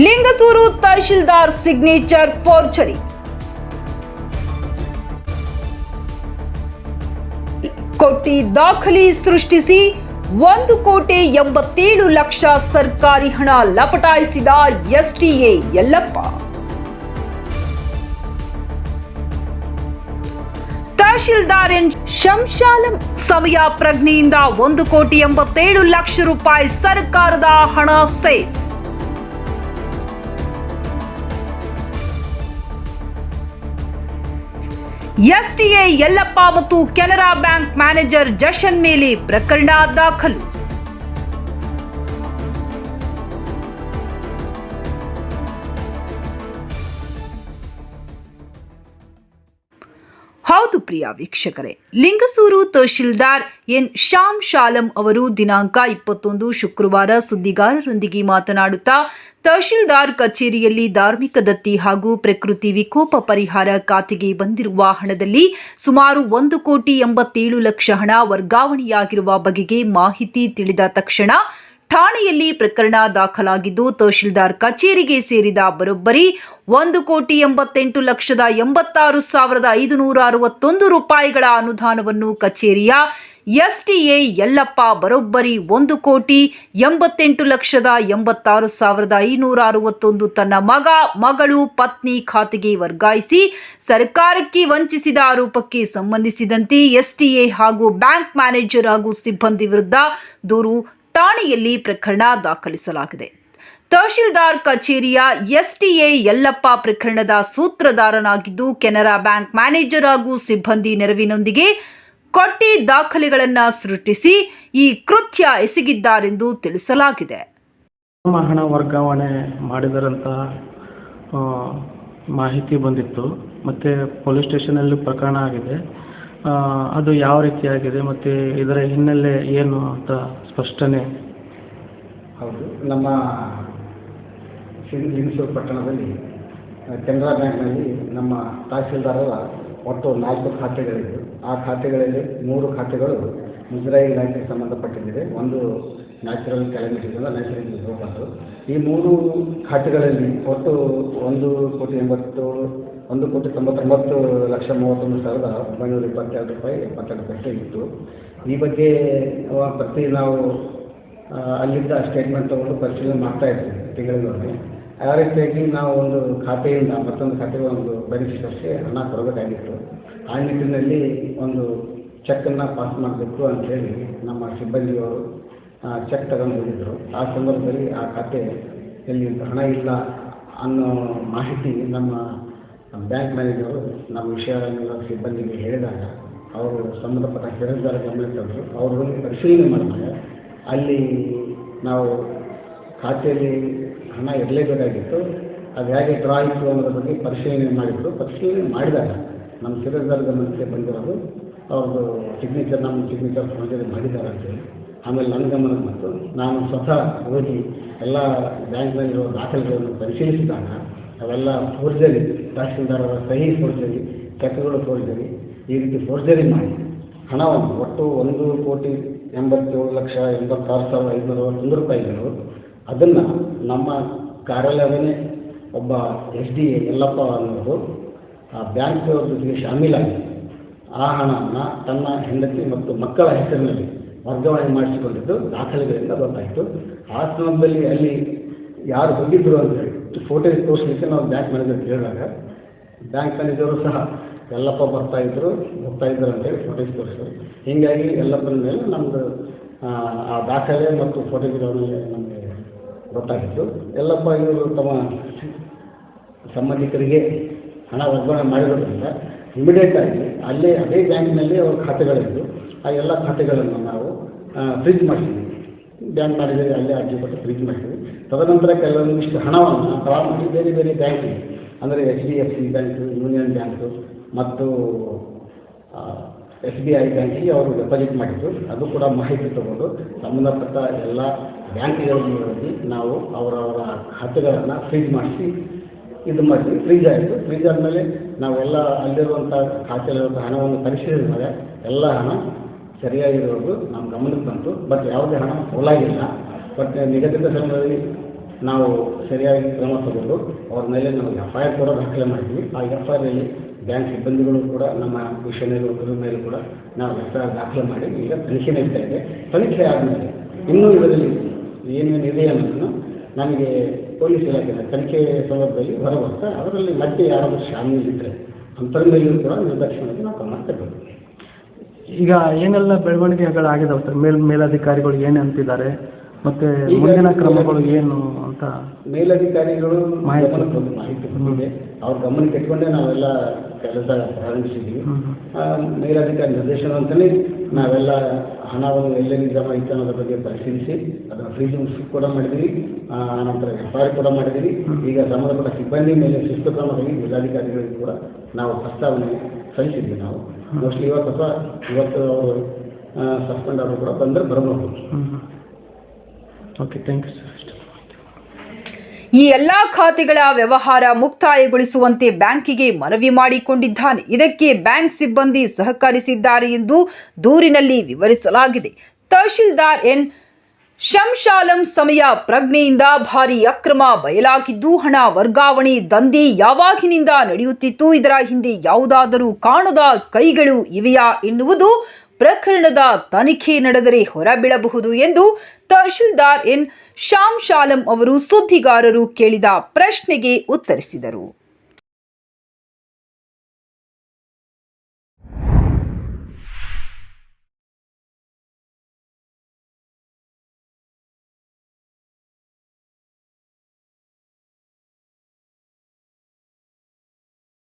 Lingasuru tahsildar signature ಫೋರ್ಚರಿ. ಕೋಟಿ ದಾಖಲೆ ಸೃಷ್ಟಿಸಿ ಒಂದು ಕೋಟಿ ಎಂಬತ್ತೇಳು ಲಕ್ಷ ಸರ್ಕಾರಿ ಹಣ ಲಪಟಾಯಿಸಿದ ಎಸ್ಟಿಎ ಯಲ್ಲಪ್ಪ. ತಹಶೀಲ್ದಾರ್ ಎನ್ ಶಂಶಾಲಂ ಸಮಯ ಪ್ರಜ್ಞೆಯಿಂದ ಒಂದು ಕೋಟಿ ಎಂಬತ್ತೇಳು ಲಕ್ಷ ರೂಪಾಯಿ ಸರ್ಕಾರದ ಹಣ ಸೇಫ್. ಎಸ್ಟಿಎ ಯಲ್ಲಪ್ಪ ಮತ್ತು ಕೆನರಾ ಬ್ಯಾಂಕ್ ಮ್ಯಾನೇಜರ್ ಜಶನ್ ಮೇಲೆ ಪ್ರಕರಣ ದಾಖಲು. ಹೌದು ಪ್ರಿಯ ವೀಕ್ಷಕರೇ. ಲಿಂಗಸೂರು ತಹಶೀಲ್ದಾರ್ ಎನ್. ಶ್ಯಾಮ್ ಶಾಲಂ ಅವರು ದಿನಾಂಕ ಇಪ್ಪತ್ತೊಂದು ಶುಕ್ರವಾರ ಸುದ್ದಿಗಾರರೊಂದಿಗೆ ಮಾತನಾಡುತ್ತಾ, ತಹಶೀಲ್ದಾರ್ ಕಚೇರಿಯಲ್ಲಿ ಧಾರ್ಮಿಕ ದತ್ತಿ ಹಾಗೂ ಪ್ರಕೃತಿ ವಿಕೋಪ ಪರಿಹಾರ ಖಾತೆಗೆ ಬಂದಿರುವ ಹಣದಲ್ಲಿ ಸುಮಾರು ಒಂದು ಕೋಟಿ ಎಂಬತ್ತೇಳು ಲಕ್ಷ ಹಣ ವರ್ಗಾವಣೆಯಾಗಿರುವ ಬಗೆಗೆ ಮಾಹಿತಿ ತಿಳಿದ ತಕ್ಷಣ ಠಾಣೆಯಲ್ಲಿ ಪ್ರಕರಣ ದಾಖಲಾಗಿದ್ದು, ತಹಶೀಲ್ದಾರ್ ಕಚೇರಿಗೆ ಸೇರಿದ ಬರೋಬ್ಬರಿ ಒಂದು ಕೋಟಿ ಎಂಬತ್ತೆಂಟು ಲಕ್ಷದ ಎಂಬತ್ತಾರು ಸಾವಿರದ ಐದುನೂರ ಅರವತ್ತೊಂದು ರೂಪಾಯಿಗಳ ಅನುದಾನವನ್ನು ಕಚೇರಿಯ ಎಸ್ಟಿಎ ಯಲ್ಲಪ್ಪ ಬರೋಬ್ಬರಿ ಒಂದು ಕೋಟಿ ಎಂಬತ್ತೆಂಟು ಲಕ್ಷದ ಎಂಬತ್ತಾರು ಸಾವಿರದ ಐನೂರ ಅರವತ್ತೊಂದು ತನ್ನ ಮಗ, ಮಗಳು, ಪತ್ನಿ ಖಾತೆಗೆ ವರ್ಗಾಯಿಸಿ ಸರ್ಕಾರಕ್ಕೆ ವಂಚಿಸಿದ ಆರೋಪಕ್ಕೆ ಸಂಬಂಧಿಸಿದಂತೆ ಎಸ್ಟಿಎ ಹಾಗೂ ಬ್ಯಾಂಕ್ ಮ್ಯಾನೇಜರ್ ಹಾಗೂ ಸಿಬ್ಬಂದಿ ವಿರುದ್ಧ ದೂರು ಠಾಣೆಯಲ್ಲಿ ಪ್ರಕರಣ ದಾಖಲಿಸಲಾಗಿದೆ. ತಹಶೀಲ್ದಾರ್ ಕಚೇರಿಯ ಎಸ್ಟಿಎ ಯಲ್ಲಪ್ಪ ಪ್ರಕರಣದ ಸೂತ್ರಧಾರನಾಗಿದ್ದು, ಕೆನರಾ ಬ್ಯಾಂಕ್ ಮ್ಯಾನೇಜರ್ ಹಾಗೂ ಸಿಬ್ಬಂದಿ ನೆರವಿನೊಂದಿಗೆ ಕೊಟ್ಟಿ ದಾಖಲೆಗಳನ್ನು ಸೃಷ್ಟಿಸಿ ಈ ಕೃತ್ಯ ಎಸಗಿದ್ದಾರೆಂದು ತಿಳಿಸಲಾಗಿದೆ. ಹಣ ವರ್ಗಾವಣೆ ಮಾಡಿದರಂತ ಮಾಹಿತಿ ಬಂದಿತ್ತು. ಮತ್ತೆ ಪೊಲೀಸ್ ಸ್ಟೇಷನಲ್ಲಿ ಪ್ರಕರಣ ಆಗಿದೆ. ಅದು ಯಾವ ರೀತಿಯಾಗಿದೆ ಮತ್ತು ಇದರ ಹಿನ್ನೆಲೆ ಏನು ಅಂತ ಸ್ಪಷ್ಟನೆ? ಹೌದು. ನಮ್ಮ ಲಿಂಗಸೂರು ಪಟ್ಟಣದಲ್ಲಿ ಕೆನರಾ ಬ್ಯಾಂಕ್ನಲ್ಲಿ ನಮ್ಮ ತಹಸೀಲ್ದಾರರ ಒಟ್ಟು ನಾಲ್ಕು ಖಾತೆಗಳಿದ್ದು. ಆ ಖಾತೆಗಳಲ್ಲಿ ಮೂರು ಖಾತೆಗಳು ಮುಜರಾಯಿ ಇಲಾಖೆಗೆ ಸಂಬಂಧಪಟ್ಟಿದೆ ಒಂದು ನ್ಯಾಚುರಲ್ ಕ್ಯಾಲಮಿಟೀಸ್ ನ್ಯಾಚುರಲ್ ಡಿಸಾಸ್ಟರ್ ಈ ಮೂರು ಖಾತೆಗಳಲ್ಲಿ ಒಟ್ಟು ಒಂದು ಕೋಟಿ ಎಂಬತ್ತು, ಒಂದು ಕೋಟಿ ತೊಂಬತ್ತೊಂಬತ್ತು ಲಕ್ಷ ಮೂವತ್ತೊಂದು ಸಾವಿರದ ಒಂಬೈನೂರ ಇಪ್ಪತ್ತೆರಡು ರೂಪಾಯಿ ಎಪ್ಪತ್ತೆರಡು ಪೈಸೆ ಇತ್ತು ಈ ಬಗ್ಗೆ ಪ್ರತಿ ನಾವು ಅಲ್ಲಿದ್ದ ಸ್ಟೇಟ್ಮೆಂಟ್ ತಗೊಂಡು ಪರಿಶೀಲನೆ ಮಾಡ್ತಾ ಇರ್ತೀವಿ ತಿಂಗಳಿಗೊಮ್ಮೆ. ಆ ರೀತಿಯಾಗಿ ನಾವು ಒಂದು ಖಾತೆಯಿಂದ ಮತ್ತೊಂದು ಖಾತೆಗೆ ಒಂದು ಬೆನಿಫಿಷರ್ಸ್ಗೆ ಹಣ ಕೊಡಬೇಕಾಗಿತ್ತು. ಆ ನಿಟ್ಟಿನಲ್ಲಿ ಒಂದು ಚೆಕ್ಕನ್ನು ಪಾಸ್ ಮಾಡಬೇಕು ಅಂತೇಳಿ ನಮ್ಮ ಸಿಬ್ಬಂದಿಯವರು ಚೆಕ್ ತಗೊಂಡು ಹೋಗಿದ್ದರು ಆ ಸಂದರ್ಭದಲ್ಲಿ ಆ ಖಾತೆಯಲ್ಲಿ ಹಣ ಇಲ್ಲ ಅನ್ನೋ ಮಾಹಿತಿ ನಮ್ಮ ಬ್ಯಾಂಕ್ ಮ್ಯಾನೇಜರು ನಮ್ಮ ವಿಷಯನೆಲ್ಲ ಸಿಬ್ಬಂದಿಗೆ ಹೇಳಿದಾಗ ಅವರು ಸಂಬಂಧಪಟ್ಟ ಕೆಲಸದಾರ ಗಮನಕ್ಕೆ ತಂದರು. ಅವರು ಪರಿಶೀಲನೆ ಮಾಡಿದಾಗ ಅಲ್ಲಿ ನಾವು ಖಾತೆಯಲ್ಲಿ ಹಣ ಇರಲೇಬೇಕಾಗಿತ್ತು. ಅದು ಹೇಗೆ ಡ್ರಾ ಇತ್ತು ಅನ್ನೋದ್ರ ಬಗ್ಗೆ ಪರಿಶೀಲನೆ ಮಾಡಿದರು. ಪರಿಶೀಲನೆ ಮಾಡಿದಾಗ ನಮ್ಮ ಕೆಲಸದಾರ ಗಮನಕ್ಕೆ ಬಂದಿರೋದು ಅವ್ರದ್ದು ಸಿಗ್ನೇಚರ್ ನಮ್ಮ ಸಿಗ್ನೇಚರ್ ಮಾಡಿದ್ದಾರೆ ಅಂತೇಳಿ ಆಮೇಲೆ ನನ್ನ ಗಮನಕ್ಕೆ ಬಂತು. ನಾನು ಸ್ವತಃ ಹೋಗಿ ಎಲ್ಲ ಬ್ಯಾಂಕ್ನಲ್ಲಿರೋ ದಾಖಲೆಗಳನ್ನು ಪರಿಶೀಲಿಸಿದಾಗ ಅವೆಲ್ಲ ಫೋರ್ಜರಿ ತಹಶೀಲ್ದಾರರ ಸಹಿ ಫೋರ್ಜರಿ ಚೆಕ್ಗಳು ಫೋರ್ಜರಿ ಈ ರೀತಿ ಫೋರ್ಜರಿ ಮಾಡಿ ಹಣವನ್ನು ಒಟ್ಟು ಒಂದು ಕೋಟಿ ಎಂಬತ್ತೇಳು ಲಕ್ಷ ಎಂಬತ್ತಾರು ಸಾವಿರದ ಐನೂರ ಅರವತ್ತೊಂದು ರೂಪಾಯಿಗಳು ಅದನ್ನು ನಮ್ಮ ಕಾರ್ಯಾಲಯವೇ ಒಬ್ಬ ಎಸ್ ಡಿ ಯಲ್ಲಪ್ಪ ಅನ್ನೋರು ಆ ಬ್ಯಾಂಕ್ ಜೊತೆಗೆ ಶಾಮೀಲಾಗಿ ಆ ಹಣವನ್ನು ತನ್ನ ಹೆಂಡತಿ ಮತ್ತು ಮಕ್ಕಳ ಹೆಸರಿನಲ್ಲಿ ವರ್ಗಾವಣೆ ಮಾಡಿಸಿಕೊಂಡಿದ್ದು, ದಾಖಲೆಗಳಿಂದ ಗೊತ್ತಾಯಿತು. ಆ ಸಮಯದಲ್ಲಿ ಅಲ್ಲಿ ಯಾರು ಹೋಗಿದ್ರು ಅಂತ ಹೇಳಿ ಫೋಟೋ ತೋರಿಸಲಿಕ್ಕೆ ನಾವು ಬ್ಯಾಂಕ್ ಮ್ಯಾನೇಜರ್ ಕೇಳಿದಾಗ ಬ್ಯಾಂಕ್ ಮ್ಯಾನೇಜರು ಸಹ, ಎಲ್ಲಪ್ಪ ಬರ್ತಾ ಇದ್ದರು ಹೋಗ್ತಾ ಇದ್ರು ಅಂತೇಳಿ ಫೋಟೋ ತೋರಿಸಿದ್ರು. ಹೀಗಾಗಿ ಎಲ್ಲಪ್ಪನ ಮೇಲೆ ನಮ್ಮದು ಆ ದಾಖಲೆ ಮತ್ತು ಫೋಟೋಗ್ರಾಫ್ನಲ್ಲಿ ನಮಗೆ ಗೊತ್ತಾಗಿತ್ತು. ಎಲ್ಲಪ್ಪ ಇವರು ತಮ್ಮ ಸಂಬಂಧಿಕರಿಗೆ ಹಣ ವರ್ಗಾವಣೆ ಮಾಡಿರೋದ್ರಿಂದ ಇಮಿಡಿಯೇಟ್ ಆಗಿ ಅಲ್ಲೇ, ಅದೇ ಬ್ಯಾಂಕ್ನಲ್ಲಿ ಅವ್ರ ಖಾತೆಗಳಿದ್ದು ಆ ಎಲ್ಲ ಖಾತೆಗಳನ್ನು ನಾವು ಫ್ರೀಜ್ ಮಾಡಿದ್ವಿ. ಬ್ಯಾಂಕ್ ಮ್ಯಾನೇಜರ್ ಅಲ್ಲೇ ಅರ್ಜಿ ಕೊಟ್ಟು ಫ್ರೀಜ್ ಮಾಡಿದ್ವಿ. ತದನಂತರ ಕೆಲವೊಂದಿಷ್ಟು ಹಣವನ್ನು ಡ್ರಾ ಮಾಡಿ ಬೇರೆ ಬೇರೆ ಬ್ಯಾಂಕಿಗೆ ಅಂದರೆ H D F C bank union bank ಮತ್ತು ಎಸ್ ಬಿ ಐ ಬ್ಯಾಂಕಿಗೆ ಅವರು ಡೆಪಾಸಿಟ್ ಮಾಡಿದ್ದು ಅದು ಕೂಡ ಮಾಹಿತಿ ತಗೊಂಡು ಸಂಬಂಧಪಟ್ಟ ಎಲ್ಲ ಬ್ಯಾಂಕ್ಗಳಲ್ಲಿ ಹೋಗಿ ನಾವು ಅವರವರ ಖಾತೆಗಳನ್ನು ಫ್ರೀಜ್ ಮಾಡಿಸಿ ಇದು ಮಾಡಿದ್ವಿ. ಫ್ರೀಜ್ ಆಯಿತು. ಫ್ರೀಜ್ ಆದಮೇಲೆ ನಾವೆಲ್ಲ ಅಲ್ಲಿರುವಂಥ ಖಾತೆಯಲ್ಲಿರುವಂಥ ಹಣವನ್ನು ಪರಿಶೀಲಿಸಿದಾಗ ಎಲ್ಲ ಹಣ ಸರಿಯಾಗಿರೋದು ನಮ್ಮ ಗಮನಕ್ಕೆ ಬಂತು. ಬಟ್ ಯಾವುದೇ ಹಣ ಪೋಲಾಗಿಲ್ಲ ಬಟ್ ನಿಗದಿತ ಸಮಯದಲ್ಲಿ ನಾವು ಸರಿಯಾಗಿ ಕ್ರಮ ತಗೊಂಡು ಅವ್ರ ಮೇಲೆ ನಾವು ಎಫ್ ಐ ಆರ್ ಕೂಡ ದಾಖಲೆ ಮಾಡಿದ್ವಿ. ಆ ಎಫ್ ಐ ಬ್ಯಾಂಕ್ ಸಿಬ್ಬಂದಿಗಳು ಕೂಡ, ನಮ್ಮ ವಿಷಯ ನಿರ್ವಾಹಕರ ಮೇಲೆ ಕೂಡ ನಾವು ಎಫ್ ಐ ಆರ್ ದಾಖಲೆ ಮಾಡಿ ಈಗ ತನಿಖೆ ನಡೀತಾ ಇದೆ. ತನಿಖೆ ಆದಮೇಲೆ ಇನ್ನೂ ಇದರಲ್ಲಿ ಏನೇನು ಇದೆ ಅನ್ನೋದನ್ನು ನಮಗೆ ಪೊಲೀಸ್ ಇಲಾಖೆ ತನಿಖೆ ಸಂದರ್ಭದಲ್ಲಿ ಹೊರಬರ್ತಾ, ಅದರಲ್ಲಿ ಮತ್ತೆ ಯಾರಾದರೂ ಶಾಮೀಲಿದ್ದರೆ ಅಂಥವ್ರ ಮೇಲೆಯೂ ಕೂಡ ನಿರ್ದಾಕ್ಷಿಣ್ಯವಾಗಿ ನಾವು ಕ್ರಮ ತಗೊಳ್ತೀವಿ ಈಗ ಏನೆಲ್ಲ ಬೆಳವಣಿಗೆಗಳಾಗಿದಾವೆ ಸರ್? ಮೇಲ್ ಮೇಲಧಿಕಾರಿಗಳು ಏನು ಅಂತಿದ್ದಾರೆ? ಮತ್ತು ಮುಂದಿನ ಕ್ರಮಗಳು ಏನು ಅಂತ ಮೇಲಧಿಕಾರಿಗಳು ಮಾಹಿತಿ. ಗಮನಕ್ಕೆ ಮಾಹಿತಿ ಬಂದಿದೆ ಅವ್ರ ಗಮನಕ್ಕೆ ಇಟ್ಕೊಂಡೇ ನಾವೆಲ್ಲ ಕೆಲಸ ಪ್ರಾರಂಭಿಸಿದ್ವಿ. ಮೇಲಧಿಕಾರಿ ನಿರ್ದೇಶನ ಮೇಲಧಿಕಾರಿ ನಿರ್ದೇಶನದಂತೆಯೇ ನಾವೆಲ್ಲ ಹಣವನ್ನು ಎಲ್ಲೆಲ್ಲಿ ಜಮಾ ಇತ್ತು ಅನ್ನೋದ್ರ ಬಗ್ಗೆ ಪರಿಶೀಲಿಸಿ ಅದರ ಫ್ರೀಜಿಂಗ್ ಕೂಡ ಮಾಡಿದ್ದೀವಿ ಆ, ಆನಂತರ ಎಫ್ ಆರ್ ಕೂಡ ಮಾಡಿದ್ದೀವಿ ಈಗ ಸಂಬಂಧಪಟ್ಟ ಸಿಬ್ಬಂದಿ ಮೇಲೆ ಶಿಸ್ತು ಕ್ರಮದಲ್ಲಿ ಜಿಲ್ಲಾಧಿಕಾರಿಗಳಿಗೆ ಕೂಡ ನಾವು ಪ್ರಸ್ತಾವನೆ ಸಲ್ಲಿಸಿದ್ವಿ ನಾವು. ಮೋಸ್ಟ್ಲಿ ಇವತ್ತು ಅಥವಾ ಇವತ್ತು ಅವರು ಸಸ್ಪೆಂಡ್ ಅವರು ಕೂಡ ಬಂದರೆ ಬರಬಹುದು. ಈ ಎಲ್ಲಾ ಖಾತೆಗಳ ವ್ಯವಹಾರ ಮುಕ್ತಾಯಗೊಳಿಸುವಂತೆ ಬ್ಯಾಂಕಿಗೆ ಮನವಿ ಮಾಡಿಕೊಂಡಿದ್ದಾನೆ. ಇದಕ್ಕೆ ಬ್ಯಾಂಕ್ ಸಿಬ್ಬಂದಿ ಸಹಕರಿಸಿದ್ದಾರೆ ಎಂದು ದೂರಿನಲ್ಲಿ ವಿವರಿಸಲಾಗಿದೆ. ತಹಶೀಲ್ದಾರ್ ಎನ್. ಶಂಶಾಲಂ ಸಮಯ ಪ್ರಜ್ಞೆಯಿಂದ ಭಾರಿ ಅಕ್ರಮ ಬಯಲಾಗಿದ್ದು, ಹಣ ವರ್ಗಾವಣೆ ದಂಧೆ ಯಾವಾಗಿನಿಂದ ನಡೆಯುತ್ತಿತ್ತು, ಇದರ ಹಿಂದೆ ಯಾವುದಾದರೂ ಕಾಣದ ಕೈಗಳು ಇವೆಯಾ ಎನ್ನುವುದು ಪ್ರಕರಣದ ತನಿಖೆ ನಡೆದರೆ ಹೊರಬೀಳಬಹುದು ಎಂದು ತಹಶೀಲ್ದಾರ್ ಎನ್. ಶ್ಯಾಮ್ ಶಾಲಂ ಅವರು ಸುದ್ದಿಗಾರರು ಕೇಳಿದ ಪ್ರಶ್ನೆಗೆ ಉತ್ತರಿಸಿದರು.